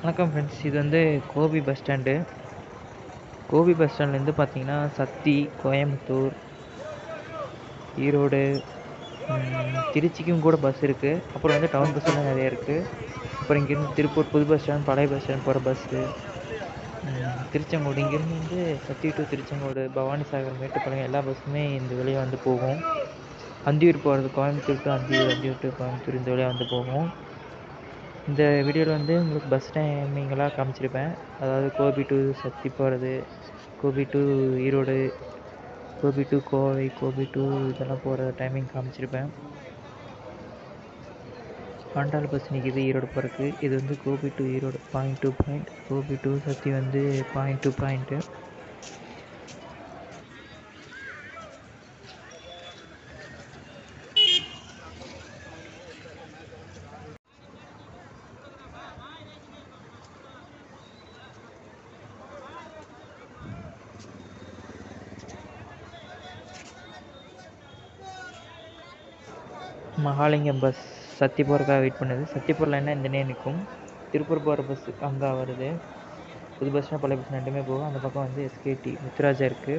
வணக்கம் ஃப்ரெண்ட்ஸ் இது வந்து Gobi bus stand Gobi bus ஸ்டாண்ட்லேருந்து பார்த்தீங்கன்னா சத்தி கோயம்புத்தூர் ஈரோடு திருச்சிக்கும் கூட பஸ் இருக்குது அப்புறம் வந்து டவுன் பஸ்ஸெல்லாம் நிறையா நிறைய இருக்குது அப்புறம் இங்கேருந்து திருப்பூர் புது பஸ் ஸ்டாண்ட் பழைய பஸ் ஸ்டாண்ட் போகிற பஸ்ஸு திருச்செங்கோடு. இங்கேருந்து வந்து சத்தி டு திருச்செங்கோடு பவானி சாகர் மேட்டுப்பாளையம் எல்லா பஸ்ஸுமே இந்த வழியாக வந்து போகும். அந்தியூர் போகிறது கோயம்புத்தூர் டு அந்தியூர் அந்தியூர் டு கோயம்புத்தூர் இந்த வழியாக வந்து போகும். இந்த வீடியோவில் வந்து உங்களுக்கு பஸ் டைமிங்கெல்லாம் காமிச்சிருப்பேன். அதாவது கோபி டு சக்தி போகிறது Gobi to Erode Gobi to Kovai Gobi to இதெல்லாம் போகிற டைமிங் காமிச்சிருப்பேன். ஆண்டாள் பஸ் நிற்கிது ஈரோடு போகிறதுக்கு இது வந்து Gobi to Erode point to point Gobi to Sakthi வந்து point to point Mahalingam bus சத்தியபூருக்காக wait பண்ணுது. சத்தியபூர் லைனில் இந்த நேர் நிற்கும்? திருப்பூர் போகிற பஸ்ஸு அங்கே வருது. புது பஸ்னால் பழைய பஸ் ரெண்டுமே போகும். அந்த பக்கம் வந்து எஸ்கேடி முத்துராஜா இருக்குது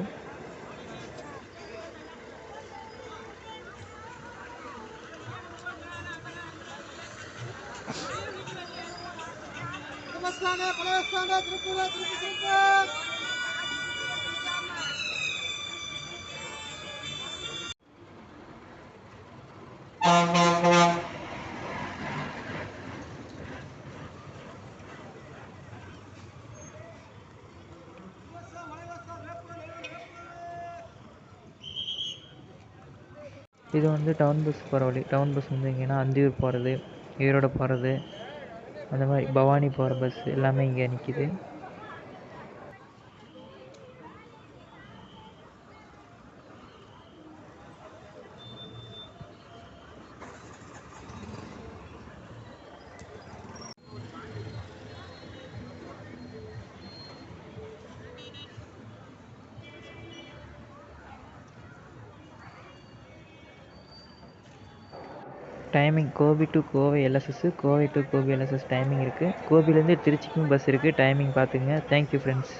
திருப்பூர் திருப்பூர். இது வந்து டவுன் பஸ் போகிற வழி. டவுன் பஸ் வந்து எங்கேன்னா அந்தியூர் போகிறது ஈரோடு போகிறது அந்த மாதிரி பவானி போகிற பஸ் எல்லாமே இங்கே நிற்கிது timing Gobi to Kovai LSS Kovai to Gobi LSS timing இருக்குது கோபிலேருந்து திருச்சிக்கும் பஸ் இருக்குது டைமிங் பார்த்துங்க தேங்க்யூ ஃப்ரெண்ட்ஸ்